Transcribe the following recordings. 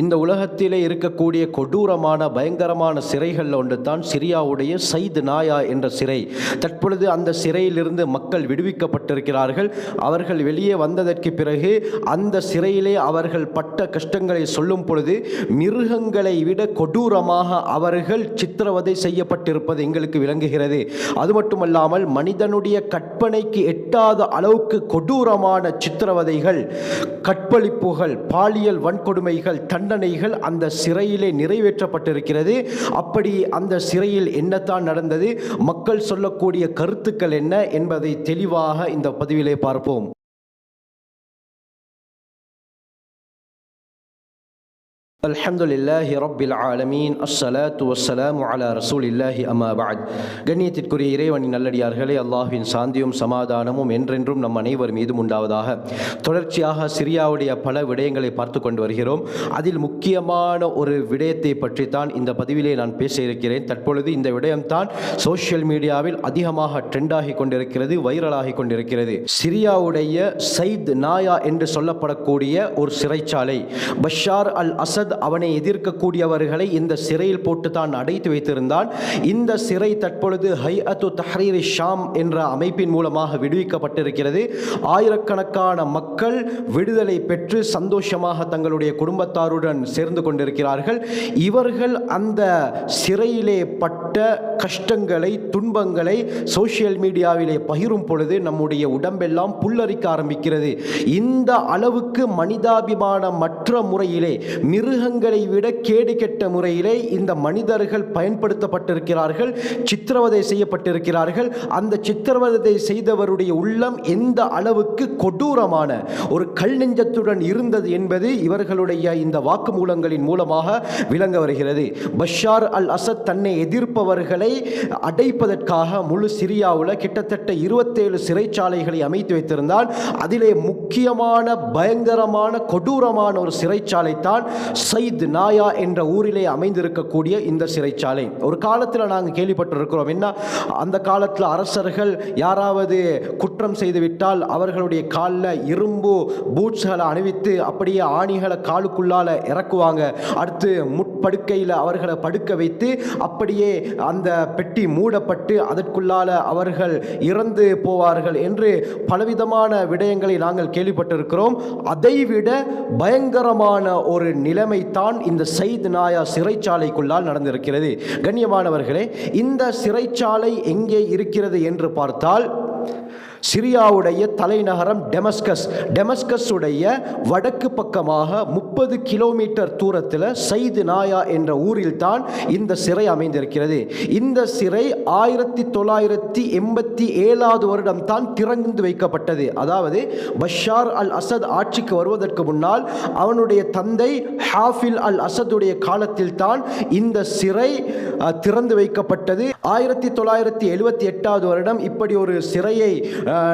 இந்த உலகத்திலே இருக்கக்கூடிய கொடூரமான பயங்கரமான சிறைகளில் ஒன்று தான் சிரியாவுடைய சைத் நாயா என்ற சிறை. தற்பொழுது அந்த சிறையிலிருந்து மக்கள் விடுவிக்கப்பட்டிருக்கிறார்கள். அவர்கள் வெளியே வந்ததற்கு பிறகு அந்த சிறையிலே அவர்கள் பட்ட கஷ்டங்களை சொல்லும் பொழுது மிருகங்களை விட கொடூரமாக அவர்கள் சித்திரவதை செய்யப்பட்டிருப்பது எங்களுக்கு விளங்குகிறது. அது மட்டுமல்லாமல் மனிதனுடைய கற்பனைக்கு எட்டாத அளவுக்கு கொடூரமான சித்திரவதைகள் கற்பழிப்புகள் பாலியல் வன்கொடுமைகள் தண்டனைகள் அந்த சிறையிலே நிறைவேற்றப்பட்டிருக்கிறது. அப்படி அந்த சிறையில் என்னத்தான் நடந்தது? மக்கள் சொல்லக்கூடிய கருத்துக்கள் என்ன என்பதை தெளிவாக இந்த பதிவிலே பார்ப்போம். அல்ஹம்துலில்லாஹி ரப்பில் ஆலமீன். அஸ்ஸலாத்து வஸ்ஸலாமு அலா ரசூலில்லாஹி அம்மா பாத் கண்ணியத்திற்குரிய இறைவனின் நல்லடியார்களே அல்லாஹின் சாந்தியும் சமாதானமும் என்றென்றும் நம் அனைவர் மீதும் உண்டாவதாக. தொடர்ச்சியாக சிரியாவுடைய பல விடயங்களை பார்த்து கொண்டு வருகிறோம். அதில் முக்கியமான ஒரு விடயத்தை பற்றித்தான் இந்த பதிவிலே நான் பேச இருக்கிறேன். தற்பொழுது இந்த விடயம்தான் சோஷியல் மீடியாவில் அதிகமாக ட்ரெண்டாகி கொண்டிருக்கிறது வைரலாகி கொண்டிருக்கிறது. சிரியாவுடைய சைத் நாயா என்று சொல்லப்படக்கூடிய ஒரு சிறைச்சாலை பஷார் அல் அசத் அவனை எதிர்க்கக்கூடியவர்களை இந்த சிறையில் போட்டு தான் அடைத்து வைத்திருந்தான். இந்த சிறை தற்பொழுது ஹை அத்து தஹரீர் ஷாம் என்ற அமைப்பின் மூலமாக விடுவிக்கப்பட்டிருக்கிறது. ஆயிரக்கணக்கான மக்கள் விடுதலை பெற்று சந்தோஷமாக தங்களுடைய குடும்பத்தாருடன் சேர்ந்து கொண்டிருக்கிறார்கள். இவர்கள் அந்த சிறையிலே பட்ட கஷ்டங்களை துன்பங்களை சோசியல் மீடியாவிலே பகிரும் பொழுது நம்முடைய உடம்பெல்லாம் புல்லரிக்க ஆரம்பிக்கிறது. இந்த அளவுக்கு மனிதாபிமானமற்ற முறையிலே மிருகங்களை விட கேடு கெட்ட முறையிலே இந்த மனிதர்கள் பயன்படுத்தப்பட்டிருக்கிறார்கள் சித்திரவதை செய்யப்பட்டிருக்கிறார்கள். அந்த சித்திரவதை செய்தவருடைய உள்ளம் எந்த அளவுக்கு கொடூரமான ஒரு கல் நெஞ்சத்துடன் இருந்தது என்பது இவர்களுடைய இந்த வாக்குமூலங்களின் மூலமாக விளங்க வருகிறது. பஷார் அல் அசத் தன்னை எதிர்ப்பவர்களை அடைப்பதற்காக முழு சிரியாவில் கிட்டத்தட்ட இருபத்தேழு சிறைச்சாலைகளை அமைத்து வைத்திருந்தான். அதிலே முக்கியமான பயங்கரமான கொடூரமான ஒரு சிறைச்சாலை தான் சைத் நாயா என்ற ஊரிலே அமைந்திருக்கக்கூடிய இந்த சிறைச்சாலை. ஒரு காலத்தில் நாங்கள் கேள்விப்பட்டிருக்கிறோம் என்ன? அந்த காலத்தில் அரசர்கள் யாராவது குற்றம் செய்துவிட்டால் அவர்களுடைய காலில் இரும்பு பூட்ஸ்களை அணிவித்து அப்படியே ஆணிகளை காலுக்குள்ளால் இறக்குவாங்க. அடுத்து முட்படுக்கையில் அவர்களை படுக்க வைத்து அப்படியே அந்த பெட்டி மூடப்பட்டு அதற்குள்ளால அவர்கள் இறந்து போவார்கள் என்று பலவிதமான விடயங்களை நாங்கள் கேள்விப்பட்டிருக்கிறோம். அதைவிட பயங்கரமான ஒரு நிலைமை தான் இந்த சைத் நாயா சிறைச்சாலைக்குள்ளால் நடந்திருக்கிறது. கண்ணியமானவர்களே இந்த சிறைச்சாலை எங்கே இருக்கிறது என்று பார்த்தால் சிரியாவுடைய தலைநகரம் டெமஸ்கஸ். டெமஸ்கஸ் உடைய வடக்கு பக்கமாக முப்பது கிலோமீட்டர் தூரத்தில் சைது நாயா என்ற ஊரில் தான் இந்த சிறை அமைந்திருக்கிறது. இந்த சிறை ஆயிரத்தி தொள்ளாயிரத்தி எண்பத்தி ஏழாவது வருடம் தான் திறந்து வைக்கப்பட்டது. அதாவது பஷார் அல் அசத் ஆட்சிக்கு வருவதற்கு முன்னால் அவனுடைய தந்தை ஹாஃபில் அல் அசதுடைய காலத்தில் தான் இந்த சிறை திறந்து வைக்கப்பட்டது. ஆயிரத்தி தொள்ளாயிரத்தி எழுபத்தி எட்டாவது வருடம் இப்படி ஒரு சிறையை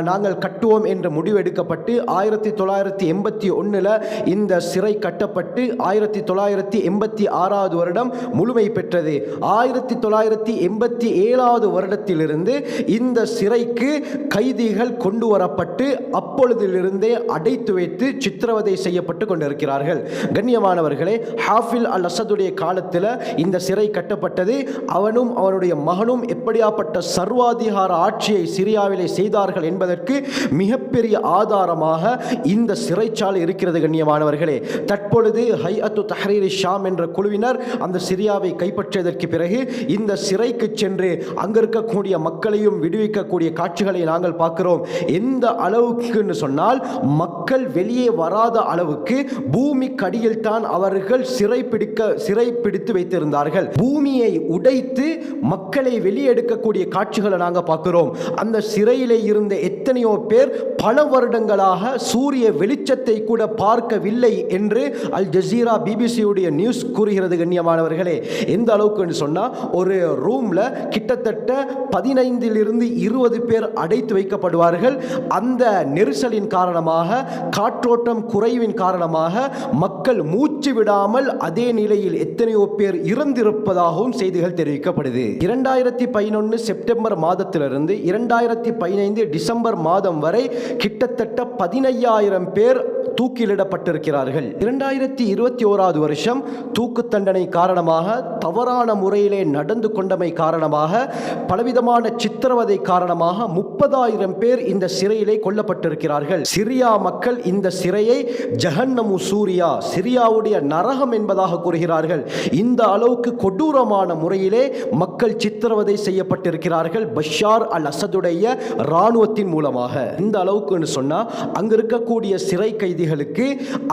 நாங்கள் கட்டுவோம் என்ற முடிவு எடுக்கப்பட்டு ஆயிரத்தி தொள்ளாயிரத்தி எண்பத்தி ஒன்றில் இந்த சிறை கட்டப்பட்டு ஆயிரத்தி தொள்ளாயிரத்தி எண்பத்தி ஆறாவது வருடம் முழுமை பெற்றது. ஆயிரத்தி தொள்ளாயிரத்தி எண்பத்தி ஏழாவது வருடத்திலிருந்து இந்த சிறைக்கு கைதிகள் கொண்டு வரப்பட்டு அப்பொழுதிலிருந்தே அடைத்து வைத்து சித்திரவதை செய்யப்பட்டு கொண்டிருக்கிறார்கள். கண்ணியமானவர்களே ஹாஃபில் அல் அசதுடைய காலத்தில் இந்த சிறை கட்டப்பட்டது. அவனும் அவனுடைய மகனும் எப்படியாப்பட்ட சர்வாதிகார ஆட்சியை சிரியாவிலே செய்தார்கள் என்பதற்கு மிகப்பெரிய ஆதாரமாக இந்த சிறைச்சாலை இருக்கிறது கண்ணியமானவர்களே. தற்பொழுது ஹை அத்து தஹரீரி ஷாம் என்ற குழுவினர் அந்த சிரியாவை கைப்பற்றியதற்கு பிறகு இந்த சிறைக்கு சென்று அங்கு இருக்கக்கூடிய மக்களையும் விடுவிக்கக்கூடிய காட்சிகளை நாங்கள் பார்க்கிறோம். எந்த அளவுக்குன்னு சொன்னால் மக்கள் வெளியே வராத அளவுக்கு பூமி கடியில் தான் அவர்கள் சிறை பிடிக்க சிறை பிடித்து வைத்திருந்தார்கள். பூமியை உடைத்து மக்களை வெளியெடுக்கக்கூடிய காட்சிகளை நாங்கள் பார்க்கிறோம். அந்த சிறையிலே இருந்த எத்தனையோ பேர் பல வருடங்களாக சூரிய வெளிச்சத்தை கூட பார்க்கவில்லை என்று அல் ஜசீரா பிபிசியுடைய நியூஸ் கூறுகிறது கண்ணியமானவர்களே. எந்த அளவுக்குன்னு சொன்னால் ஒரு ரூமில் கிட்டத்தட்ட பதினைந்திலிருந்து இருபது பேர் அடைத்து வைக்கப்படுவார்கள். அந்த நெரிசலின் காரணமாக காற்றோட்டம் குறைவின் காரணமாக மக்கள் மூச்சு விடாமல் அதே நிலையில் எத்தனையோ பேர் இறந்திருப்பதாகவும் செய்திகள் தெரிவிக்கப்படுது. இரண்டாயிரத்தி பதினொன்று செப்டம்பர் மாதத்திலிருந்து இரண்டாயிரத்தி பதினைந்து டிசம்பர் மாதம் வரை கிட்டத்தட்ட பதினையாயிரம் பேர் தூக்கிலிடப்பட்டிருக்கிறார்கள். இரண்டாயிரத்தி இருபத்தி ஓராவது வருஷம் தூக்கு தண்டனை காரணமாக தவறான முறையிலே நடந்து கொண்டமை காரணமாக பலவிதமான சித்திரவதை காரணமாக முப்பதாயிரம் பேர் இந்த சிறையிலே கொல்லப்பட்டிருக்கிறார்கள். சிரியா மக்கள் இந்த சிறையை ஜஹன்னமு சூரியா சிரியாவுடைய நரகம் என்பதாக கூறுகிறார்கள். இந்த அளவுக்கு கொடூரமான முறையிலே மக்கள் சித்திரவதை செய்யப்பட்டிருக்கிறார்கள். பஷார் அல் அசதுடைய இராணுவத்தின் மூலமாக. இந்த அளவுக்குன்னு சொன்னால் அங்க இருக்கக்கூடிய சிறை கைதிகளுக்கு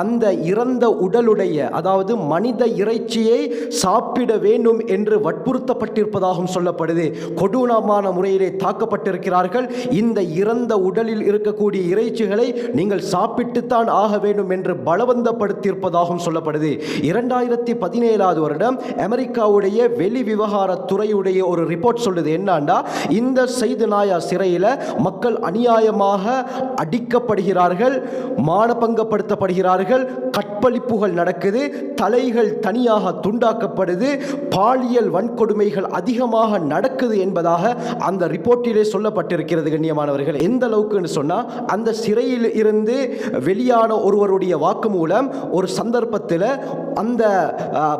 அந்த இறந்த உடலுடைய அதாவது மனித இறைச்சியை சாப்பிட வேண்டும் என்று வற்புறுத்தப்பட்டிருப்பதாகவும் சொல்லப்படுது. கொடூரமான முறையிலே தாக்கப்பட்டிருக்கிறார்கள். இந்த இறந்த உடலில் இருக்கக்கூடிய இறைச்சிகளை நீங்கள் சாப்பிட்டுத்தான் ஆக வேண்டும் என்று பலவந்தப்படுத்தியிருப்பதாகவும் சொல்லப்படுது. இரண்டாயிரத்தி பதினேழாவது வருடம் அமெரிக்காவுடைய வெளி விவகாரத்துறையுடைய ஒரு ரிப்போர்ட் சொல்லுது. என்னன்னா இந்த செய்து நாயா சிறையில் மக்கள் அநியாயமாக அடிக்கப்படுகிறார்கள் மானபங்கப்படுத்தப்படுகிறார்கள் கற்பழிப்புகள் நடக்குது தலைகள் தனியாக துண்டாக்கப்படுது பாலியல் வன்கொடுமைகள் அதிகமாக நடக்குது என்பதாக அந்த ரிப்போர்ட்டிலே சொல்லப்பட்டிருக்கிறது கண்ணியமானவர்கள். எந்த அளவுக்குன்னு சொன்னால் அந்த சிறையில் இருந்து வெளியான ஒருவருடைய வாக்குமூலம் ஒரு சந்தர்ப்பத்தில் அந்த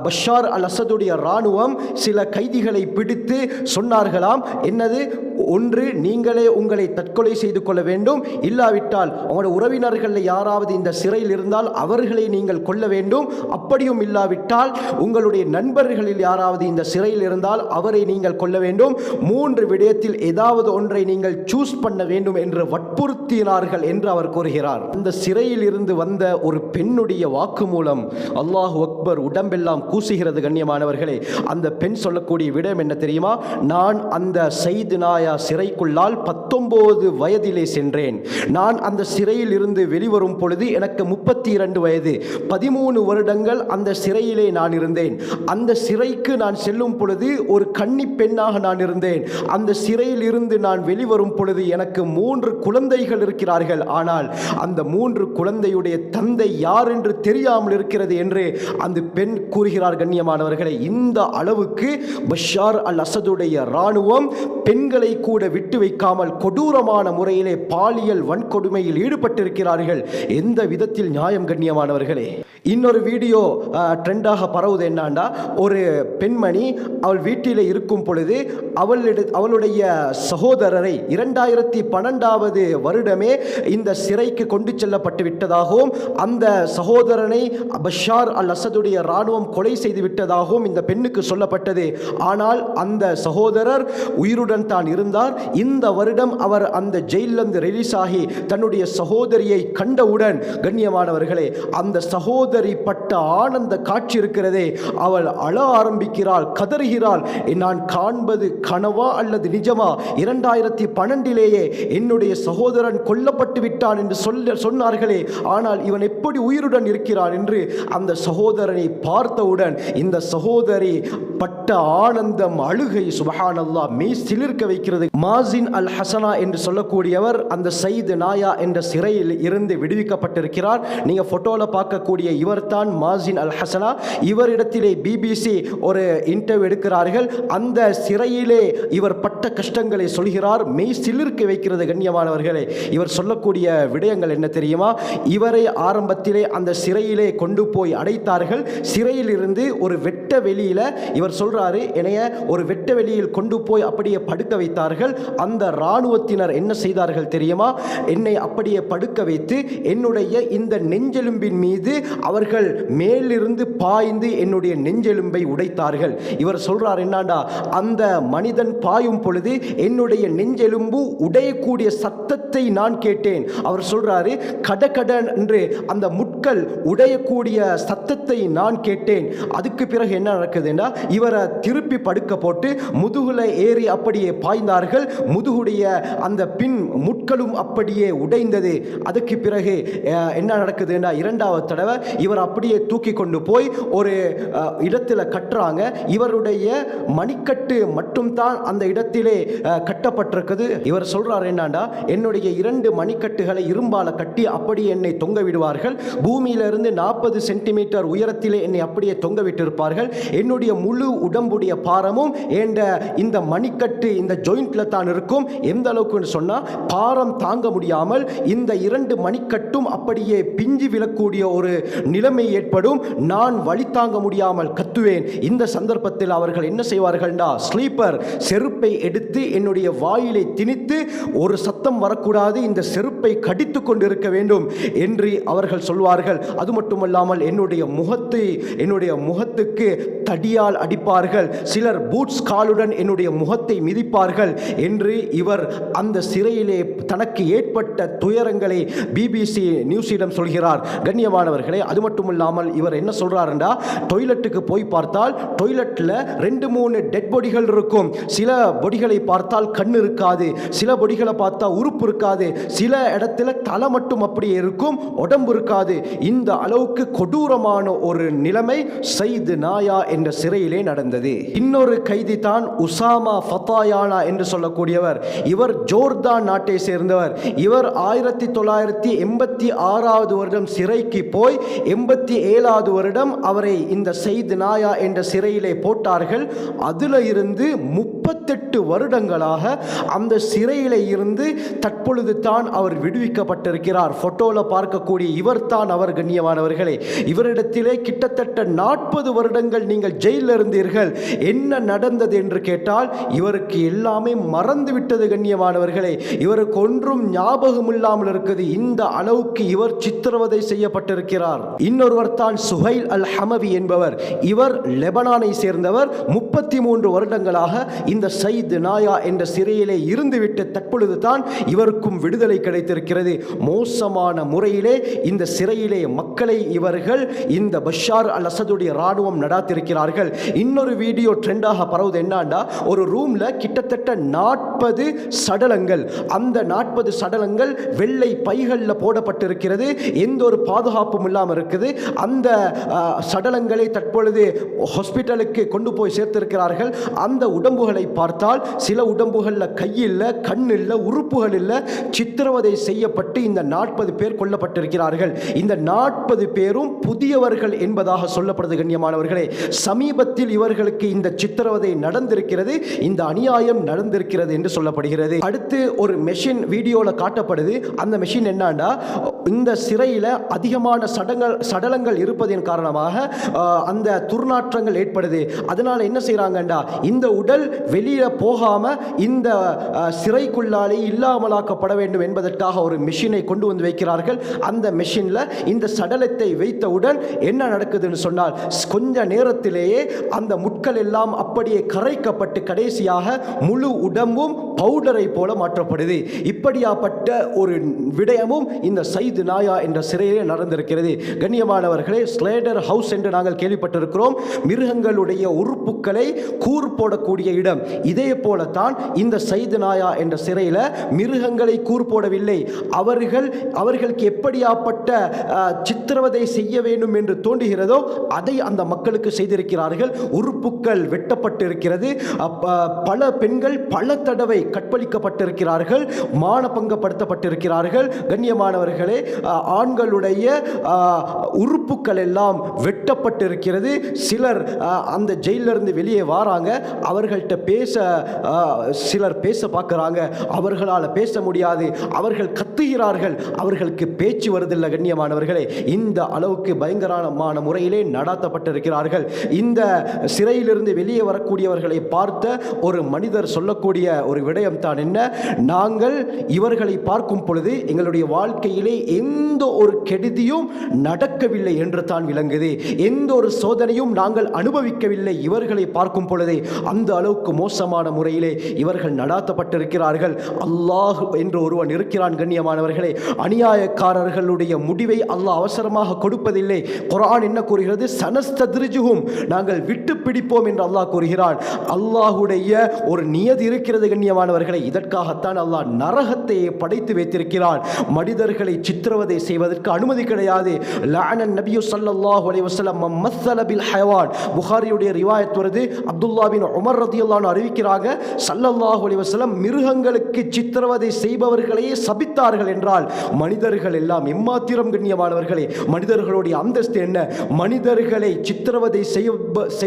பஷார் அல் அசதுடைய இராணுவம் சில கைதிகளை பிடித்து சொன்னார்களாம். என்னது? ஒன்று நீங்களே உங்களை தற்கொலை செய்து கொள்ள வேண்டும். இல்லாவிட்டால் உங்களுடைய உறவினர்களில் யாராவது இந்த சிறையில் இருந்தால் அவர்களை நீங்கள் கொள்ள வேண்டும். அப்படியும் இல்லாவிட்டால் உங்களுடைய நண்பர்களில் யாராவது இந்த சிறையில் இருந்தால் அவரை நீங்கள் கொள்ள வேண்டும். மூன்று விடயத்தில் ஏதாவது ஒன்றை நீங்கள் சூஸ் பண்ண வேண்டும் என்று வற்புறுத்தினார்கள் என்று அவர் கூறுகிறார். அந்த சிறையில் இருந்து வந்த ஒரு பெண்ணுடைய வாக்குமூலம் அல்லாஹ் அக்பர் உடம்பெல்லாம் கூசுகிறது கண்ணியமானவர்களே. அந்த பெண் சொல்லக்கூடிய விடயம் என்ன தெரியுமா? நான் அந்த செய்து நாயா சிறைக்குள்ளால் பத்தொம்போது வயதிலே சென்றேன். நான் அந்த சிறையில் இருந்து வெளிவரும் பொழுது எனக்கு முப்பத்தி இரண்டு வயது. பதிமூணு வருடங்கள் அந்த சிறையிலே நான் இருந்தேன். அந்த சிறைக்கு நான் செல்லும் பொழுது ஒரு கன்னி பெண்ணாக நான் இருந்தேன். அந்த சிறையில் இருந்து நான் வெளிவரும் பொழுது எனக்கு மூன்று குழந்தைகள் இருக்கிறார்கள். ஆனால் அந்த மூன்று குழந்தையுடைய தந்தை யார் என்று தெரியாமல் இருக்கிறது என்று அந்த பெண் கூறுகிறார் கண்ணியமானவர்களை. இந்த அளவுக்கு பஷார் அல் அசதுடைய இராணுவம் பெண்களை கூட விட்டு வைக்காமல் கொடூரமான முறையிலே பாலியல் வன்கொடுமையில் ஈடுபட்டிருக்கிறார்கள். எந்த விதத்தில் நியாயம் கண்ணியமானவர்களே. இன்னொரு வீடியோ ட்ரெண்டாக பரவுது என்னாண்டா ஒரு பெண்மணி அவள் வீட்டில் இருக்கும் பொழுது அவளிட அவளுடைய சகோதரரை இரண்டாயிரத்தி பன்னெண்டாவது வருடமே இந்த சிறைக்கு கொண்டு செல்லப்பட்டு விட்டதாகவும் அந்த சகோதரனை பஷார் அல் அசதுடைய இராணுவம் கொலை செய்து விட்டதாகவும் இந்த பெண்ணுக்கு சொல்லப்பட்டது. ஆனால் அந்த சகோதரர் உயிருடன் தான் இருந்தார். இந்த வருடம் அவர் அந்த ஜெயிலிருந்து ரிலீஸ் ஆகி தன்னுடைய சகோதரியை கண்டவுடன் கண்ணியமானவர்களே அந்த சகோதரி பட்ட ஆனந்த காட்சி இருக்கிறதே. அவள் அழ ஆரம்பிக்கிறாள் கதறுகிறாள். நான் காண்பது கனவா அல்லது நிஜமா? இரண்டாயிரத்தி பன்னெண்டிலேயே என்னுடைய சகோதரன் கொல்லப்பட்டு விட்டான் என்று சொல்ல சொன்னார்களே. ஆனால் இவன் எப்படி உயிருடன் இருக்கிறான் என்று அந்த சகோதரனை பார்த்தவுடன் இந்த சகோதரி பட்ட ஆனந்தம் அழுகை சுபஹானல்லா மெய் சிலிர்க்க வைக்கிறது. மாசின் அல் ஹசனா என்று சொல்லக்கூடியவர் அந்த சைது நாயா என்ற சிறையில் இருந்து விடுவிக்கப்பட்டிருக்கிறார். நீங்கள் ஃபோட்டோவில் பார்க்கக்கூடிய இவர்தான் மாசின் அல் ஹசனா. இவரிடத்திலே பிபிசி ஒரு இன்டர்வியூ எடுக்கிறார்கள். அந்த சிறையிலே இவர் பட்ட கஷ்டங்களை சொல்கிறார். மெய் சிலிர்க்க வைக்கிறது கண்ணியமானவர்களே இவர் சொல்லக்கூடிய விடயங்கள் என்ன தெரியுமா? இவரை ஆரம்பத்திலே அந்த சிறையிலே கொண்டு போய் அடைத்தார்கள். சிறையிலிருந்து ஒரு வெட்ட வெளியில் இவர் இவர் சொல்கிறாரு என்னைய ஒரு வெட்ட வெளியில் கொண்டு போய் அப்படியே படுக்க வைத்தார்கள். அந்த இராணுவத்தினர் என்ன செய்தார்கள் தெரியுமா? என்னை அப்படியே படுக்க வைத்து என்னுடைய இந்த நெஞ்செலும்பின் மீது அவர்கள் மேலிருந்து பாய்ந்து என்னுடைய நெஞ்செலும்பை உடைத்தார்கள். இவர் சொல்கிறார் என்னாண்டா அந்த மனிதன் பாயும் பொழுது என்னுடைய நெஞ்செலும்பு உடையக்கூடிய சத்தத்தை நான் கேட்டேன். அவர் சொல்கிறாரு கடகடன் என்று அந்த முட்கள் உடையக்கூடிய சத்தத்தை நான் கேட்டேன். அதுக்கு பிறகு என்ன நடக்குதுன்னா இவரை திருப்பி படுக்க போட்டு முதுகுல ஏறி அப்படியே பாய்ந்தார்கள். முதுகுடைய அந்த பின் முட்களும் அப்படியே உடைந்தது. அதுக்கு பிறகு என்ன நடக்குதுன்னா இரண்டாவது தடவை இவர் அப்படியே தூக்கி கொண்டு போய் ஒரு இடத்துல கட்டுறாங்க. இவருடைய மணிக்கட்டு மட்டும் தான் அந்த இடத்திலே கட்டப்பட்டிருக்குது. இவர் சொல்றார் என்னண்டா என்னுடைய இரண்டு மணிக்கட்டுகளை இரும்பால கட்டி அப்படியே என்னை தொங்க விடுவார்கள். பூமியிலிருந்து நாற்பது சென்டிமீட்டர் உயரத்திலே என்னை அப்படியே தொங்க விட்டிருப்பார்கள். என்னுடைய முழு உடம்புடைய பாரமும் ஏண்ட இந்த மணிக்கட்டு இந்த ஜாயிண்டில் தான் இருக்கும். எந்த அளவுக்குன்னு சொன்னால் பாரம் தாங்க முடியாமல் இந்த இரண்டு மணிக்கட்டும் அப்படியே பிஞ்சு விழக்கூடிய ஒரு நிலைமை ஏற்படும். நான் வழி தாங்க முடியாமல் கத்துவேன். இந்த சந்தர்ப்பத்தில் அவர்கள் என்ன செய்வார்கள்டா? ஸ்லீப்பர் செருப்பை எடுத்து என்னுடைய வாயிலை திணித்து ஒரு சத்தம் வரக்கூடாது இந்த செருப்பை கடித்து கொண்டிருக்க வேண்டும் என்று அவர்கள் சொல்வார்கள். அது மட்டுமல்லாமல் என்னுடைய முகத்தை என்னுடைய முகத்துக்கு தடியால் அடி அடிப்பார்கள் சிலர் பூட்ஸ் காலுடன் என்னுடைய முகத்தை மிதிப்பார்கள் என்று இவர் அந்த சிறையிலே தனக்கு ஏற்பட்ட துயரங்களை பிபிசி நியூஸிடம் சொல்கிறார். கண்ணியமானவர்களே அது மட்டுமில்லாமல் இவர் என்ன சொல்றாருண்டா? டொய்லெட்டுக்கு போய் பார்த்தால் டொய்லெட்டில் ரெண்டு மூணு டெட் பொடிகள் இருக்கும். சில பொடிகளை பார்த்தால் கண் இருக்காது. சில பொடிகளை பார்த்தா உறுப்பு இருக்காது. சில இடத்துல தலை மட்டும் அப்படியே இருக்கும் உடம்பு இருக்காது. இந்த அளவுக்கு கொடூரமான ஒரு நிலைமை செய்து நாயா என்ற சிறையிலே நடந்தது. இன்னொரு கைதி தான் உசாமா ஃபத்தாயானா என்று சொல்லக்கூடியவர். இவர் ஜோர்தான் நாட்டை சேர்ந்தவர். இவர் ஆயிரத்தி தொள்ளாயிரத்தி எண்பத்தி ஆறாவது வருடம் சிறைக்கு போய் எண்பத்தி ஏழாவது வருடம் அவரை இந்த செய்து நாயா என்ற சிறையிலே போட்டார்கள். அதில் இருந்து முப்பத்தெட்டு வருடங்களாக அந்த சிறையிலே இருந்து தற்பொழுது தான் அவர் விடுவிக்கப்பட்டிருக்கிறார். ஃபோட்டோவில் பார்க்கக்கூடிய இவர் தான் அவர் கண்ணியமானவர்களே. இவரிடத்திலே கிட்டத்தட்ட நாற்பது வருடங்கள் நீங்கள் ஜெயிலிருந்து இருந்தீர்கள் என்ன நடந்தது என்று கேட்டால் இவருக்கு எல்லாமே மறந்து விட்டது கண்ணியமானவர்களே இவருக்கு ஒன்றும் ஞாபகம் இல்லாமல் இருக்குது. இந்த அளவுக்கு இவர் சித்திரவதை செய்யப்பட்டிருக்கிறார். இன்னொருவர் தான் சுஹைல் அல் ஹமவி என்பவர். இவர் லெபனானை சேர்ந்தவர். முப்பத்தி மூன்று வருடங்களாக இந்த சைத் நாயா என்ற சிறையிலே இருந்துவிட்டு தற்பொழுது தான் இவருக்கும் விடுதலை கிடைத்திருக்கிறது. மோசமான முறையிலே இந்த சிறையிலே மக்களை இவர்கள் இந்த பஷார் அல் அசதுடைய இராணுவம் நடாத்திருக்கிறார்கள். இன்னொரு வீடியோ ட்ரெண்டாக பரவுது என்னன்னா ஒரு ரூமில் கிட்டத்தட்ட நாற்பது சடலங்கள். அந்த நாற்பது சடலங்கள் வெள்ளை பைகளில் போடப்பட்டிருக்கிறது. எந்த ஒரு பாதுகாப்பும் இல்லாமல் இருக்குது. அந்த சடலங்களை தற்பொழுது ஹாஸ்பிட்டலுக்கு கொண்டு போய் சேர்த்திருக்கிறார்கள். அந்த உடம்புகளை பார்த்தால் சில உடம்புகளில் கையில் கண் இல்லை உறுப்புகள் இல்லை சித்திரவதை செய்யப்பட்டு இந்த நாற்பது பேர் கொல்லப்பட்டிருக்கிறார்கள். இந்த நாற்பது பேரும் புதியவர்கள் என்பதாக சொல்லப்படுது கண்ணியமானவர்களே. சமீபத்தில் இவர்களுக்கு இந்த சித்திரவதை நடந்திருக்கிறது இந்த அநியாயம் நடந்திருக்கிறது என்று சொல்லப்படுகிறது. அடுத்து ஒரு மெஷின் வீடியோவில் காட்டப்படுது. அந்த மெஷின் என்னன்னா இந்த சிறையில் அதிகமான சடங்கள் சடலங்கள் இருப்பதின் காரணமாக அந்த துர்நாற்றங்கள் ஏற்படுது. அதனால என்ன செய்கிறாங்கண்டா இந்த உடல் வெளியில் போகாமல் இந்த சிறைக்குள்ளாலே இல்லாமலாக்கப்பட வேண்டும் என்பதற்காக ஒரு மெஷினை கொண்டு வந்து வைக்கிறார்கள். அந்த மெஷினில் இந்த சடலத்தை வைத்தவுடன் என்ன நடக்குதுன்னு சொன்னால் கொஞ்ச நேரத்திலேயே அந்த முட்கள் எல்லாம் அப்படியே கரைக்கப்பட்டு கடைசியாக முழு உடம்பும் பவுடரை போல மாற்றப்படுது. இப்படியாப்பட்ட ஒரு விடயமும் இந்த சைது நாயா என்ற சிறையிலே நடந்திருக்கிறது. கண்ணியமானவர்களே ஸ்லேடர் ஹவுஸ் என்று நாங்கள் கேள்விப்பட்டிருக்கிறோம். மிருகங்களுடைய உறுப்புகளை கூர் போடக்கூடிய இடம். இதே போலத்தான் இந்த சைது நாயா என்ற சிறையில் மிருகங்களை கூர் போடவில்லை. அவர்கள் அவர்களுக்கு எப்படியாப்பட்ட சித்திரவதை செய்ய வேண்டும் என்று தோன்றுகிறதோ அதை அந்த மக்களுக்கு செய்திருக்கிறார்கள். உறுப்புகள் வெட்டப்பட்டிருக்கிறது. பல பெண்கள் பல தடவை கற்பழிக்கப்பட்டிருக்கிறார்கள் மானபங்கப்படுத்தப்பட்டிருக்கிறார்கள். கண்ணியமானவர்களே ஆண்களுடைய உறுப்புகள் எல்லாம் வெட்டப்பட்டிருக்கிறது. சிலர் அந்த ஜெயிலிருந்து வெளியே வராங்க. அவர்கள்ட்ட பேச சிலர் பேச பார்க்குறாங்க. அவர்களால் பேச முடியாது. அவர்கள் கத்துகிறார்கள். அவர்களுக்கு பேச்சு வருதில்லை கண்ணியமானவர்களே. இந்த அளவுக்கு பயங்கரமான முறையிலே நடாத்தப்பட்டிருக்கிறார்கள். இந்த சிறையிலிருந்து வெளியே வரக்கூடியவர்களை பார்த்த ஒரு மனிதர் சொல்லக்கூடிய ஒரு விடயம் தான் என்ன? நாங்கள் இவர்களை பார்க்கும் பொழுது எங்களுடைய வாழ்க்கையிலே எந்த ஒரு கெடுதியும் நடக்கவில்லை என்று தான் விளங்குது. எந்த ஒரு சோதனையும் நாங்கள் அனுபவிக்கவில்லை இவர்களை பார்க்கும் பொழுதே. அந்த அளவுக்கு மோசமான முறையிலே இவர்கள் நடாத்தப்பட்டிருக்கிறார்கள். அல்லாஹ் என்று ஒருவன் இருக்கிறான் கண்ணியமானவர்களே. அநியாயக்காரர்களுடைய முடிவை அல்லாஹ் அவசரமாக கொடுப்பதில்லை. குரான் என்ன கூறுகிறது? சனஸ்தத்ரிஜுகும் நாங்கள் விட்டு விட்டு பிடிப்போம் என்று அல்லாஹ் கூறுகிறான். அல்லாஹுடைய ஒரு நியதி இருக்கிறது கண்ணியமானவர்களை இதற்காகத்தான் அல்லாஹ் நரகத்தையே படைத்து வைத்திருக்கிறான். மனிதர்களை சித்திரவதை செய்வதற்கு அனுமதி கிடையாது. லானன் நபியு சல்லல்லாஹு அலைஹி வஸல்லம் மம்மஸல பில் ஹயவான் புகாரியுடைய ரிவாயத் வருது. அப்துல்லா பின் உமர் ரதியல்லாஹு அறிவிக்கிறாங்க சல்லல்லாஹு அலைஹி வஸல்லம் மிருகங்களுக்கு சித்திரவதை செய்பவர்களையே சபித்தார்கள் என்றால் மனிதர்கள் எல்லாம் எம்மாத்திரம் கண்ணியமானவர்களே மனிதர்களுடைய அந்தஸ்து என்ன? மனிதர்களை சித்திரவதை செய்ய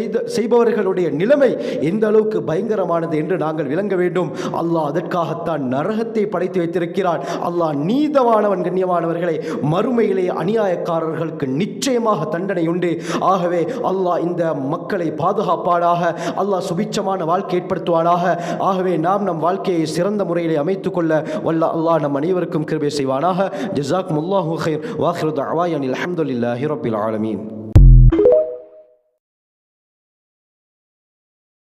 செய்த செய்பவர்களுடைய நிலைமை எந்த அளவுக்கு பயங்கரமானது என்று நாங்கள் விளங்க வேண்டும். அல்லாஹ் அதற்காகத்தான் நரகத்தை படைத்து வைத்திருக்கிறான். அல்லாஹ் நீதமானவன் கண்ணியமானவர்களை மறுமையிலே அநியாயக்காரர்களுக்கு நிச்சயமாக தண்டனை உண்டு. ஆகவே அல்லாஹ் இந்த மக்களை பாதுகாப்பானாக அல்லாஹ் சுபிச்சமான வாழ்க்கை ஏற்படுத்துவானாக. ஆகவே நாம் நம் வாழ்க்கையை சிறந்த முறையிலே அமைத்துக் கொள்ள வல்ல அல்லாஹ் நம் அனைவருக்கும் கிருபை செய்வானாக. ஜிசாக் முல்லாஹு ஹைர் வாஹிரு தஅவாயனில் அல்ஹம்துலில்லாஹி ரப்பில் ஆலமீன்.